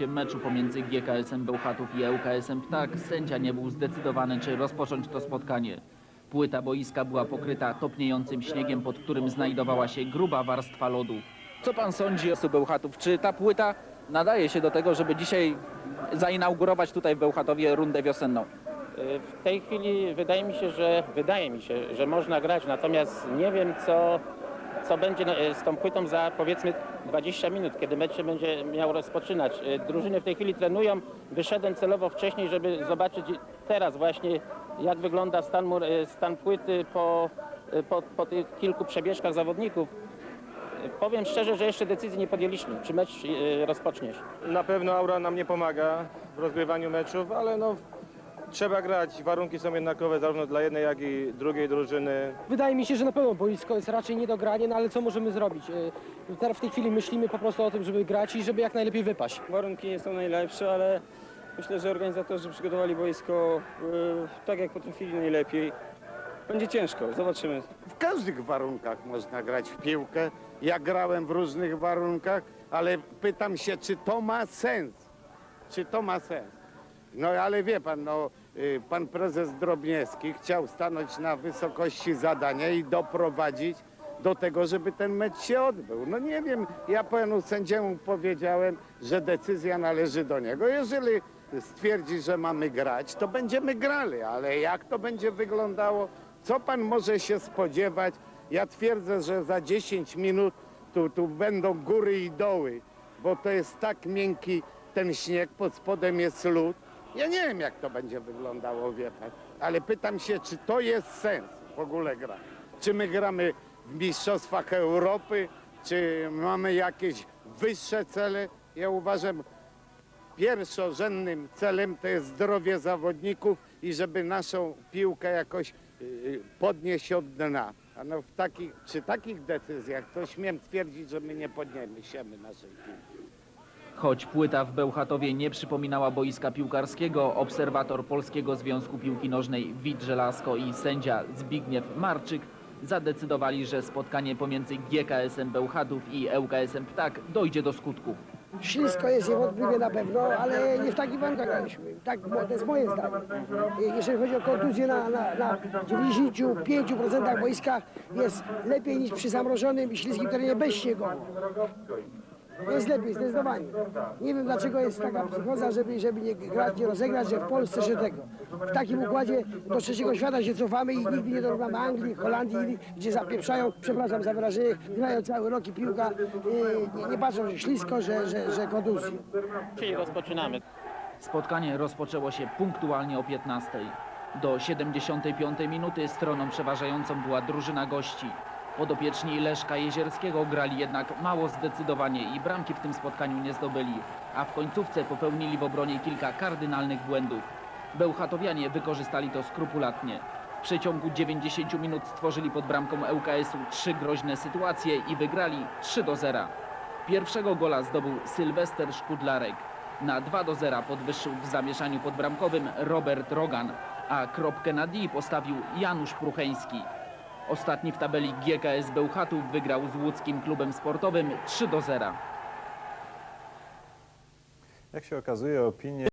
rozpoczęciem meczu pomiędzy GKS-em Bełchatów i ŁKS-em Ptak sędzia nie był zdecydowany, czy rozpocząć to spotkanie. Płyta boiska była pokryta topniejącym śniegiem, pod którym znajdowała się gruba warstwa lodu. Co pan sądzi o Bełchatów? Czy ta płyta nadaje się do tego, żeby dzisiaj zainaugurować tutaj w Bełchatowie rundę wiosenną? W tej chwili wydaje mi się, że wydaje mi się, że można grać, natomiast nie wiem co, co będzie na- z tą płytą za powiedzmy 20 minut, kiedy mecz się będzie miał rozpoczynać. E, Drużyny w tej chwili trenują. Wyszedłem celowo wcześniej, żeby zobaczyć teraz właśnie jak wygląda stan, mur- e, stan płyty po, e, po, po tych kilku przebieżkach zawodników. E, Powiem szczerze, że jeszcze decyzji nie podjęliśmy, czy mecz e, rozpocznie się. Na pewno aura nam nie pomaga w rozgrywaniu meczów, ale no trzeba grać. Warunki są jednakowe zarówno dla jednej, jak i drugiej drużyny. Wydaje mi się, że na pewno boisko jest raczej nie do grania, no ale co możemy zrobić? E, Teraz w tej chwili myślimy po prostu o tym, żeby grać i żeby jak najlepiej wypaść. Warunki nie są najlepsze, ale myślę, że organizatorzy przygotowali boisko e, tak, jak potrafili najlepiej. Będzie ciężko, zobaczymy. W każdych warunkach można grać w piłkę. Ja grałem w różnych warunkach, ale pytam się, czy to ma sens? Czy to ma sens? No ale wie pan, no, y, pan prezes Drobniewski chciał stanąć na wysokości zadania i doprowadzić do tego, żeby ten mecz się odbył. No nie wiem, ja panu sędziemu powiedziałem, że decyzja należy do niego. Jeżeli stwierdzi, że mamy grać, to będziemy grali, ale jak to będzie wyglądało, co pan może się spodziewać? Ja twierdzę, że za 10 minut tu, tu będą góry i doły, bo to jest tak miękki ten śnieg, pod spodem jest lód. Ja nie wiem, jak to będzie wyglądało, wie pan, ale pytam się, czy to jest sens w ogóle gra. Czy my gramy w Mistrzostwach Europy, czy mamy jakieś wyższe cele? Ja uważam, pierwszorzędnym celem to jest zdrowie zawodników i żeby naszą piłkę jakoś y, podnieść od dna. A no w takich, przy takich decyzjach to śmiem twierdzić, że my nie podniesiemy naszej piłki. Choć płyta w Bełchatowie nie przypominała boiska piłkarskiego, obserwator Polskiego Związku Piłki Nożnej Wit Żelazko i sędzia Zbigniew Marczyk zadecydowali, że spotkanie pomiędzy GKS-em Bełchatów i ŁKS-em Ptak dojdzie do skutku. Ślisko jest niewątpliwie na pewno, ale nie w takich warunkach graliśmy. Tak, to jest moje zdanie. Jeżeli chodzi o kontuzję na, na, na 95% boiska jest lepiej niż przy zamrożonym i śliskim terenie bez śniegu. Jest lepiej, zdecydowanie. Nie wiem dlaczego jest taka psychoza, żeby, żeby nie grać, nie rozegrać, że w Polsce się tego. W takim układzie do trzeciego świata się cofamy i nigdy nie dorównamy Anglii, Holandii, gdzie zapieprzają, przepraszam za wyrażenie, grają cały rok i piłka, yy, nie, nie patrzą, że ślisko, że, że, że kontuzje. Czyli rozpoczynamy. Spotkanie rozpoczęło się punktualnie o 15. Do 75 minuty stroną przeważającą była drużyna gości. Podopieczni Leszka Jezierskiego grali jednak mało zdecydowanie i bramki w tym spotkaniu nie zdobyli, a w końcówce popełnili w obronie kilka kardynalnych błędów. Bełchatowianie wykorzystali to skrupulatnie. W przeciągu 90 minut stworzyli pod bramką ŁKS-u trzy groźne sytuacje i wygrali 3 do 0. Pierwszego gola zdobył Sylwester Szkudlarek. Na 2 do 0 podwyższył w zamieszaniu podbramkowym Robert Rogan, a kropkę na D postawił Janusz Prucheński. Ostatni w tabeli GKS Bełchatów wygrał z łódzkim klubem sportowym 3 do 0. Jak się okazuje, opinie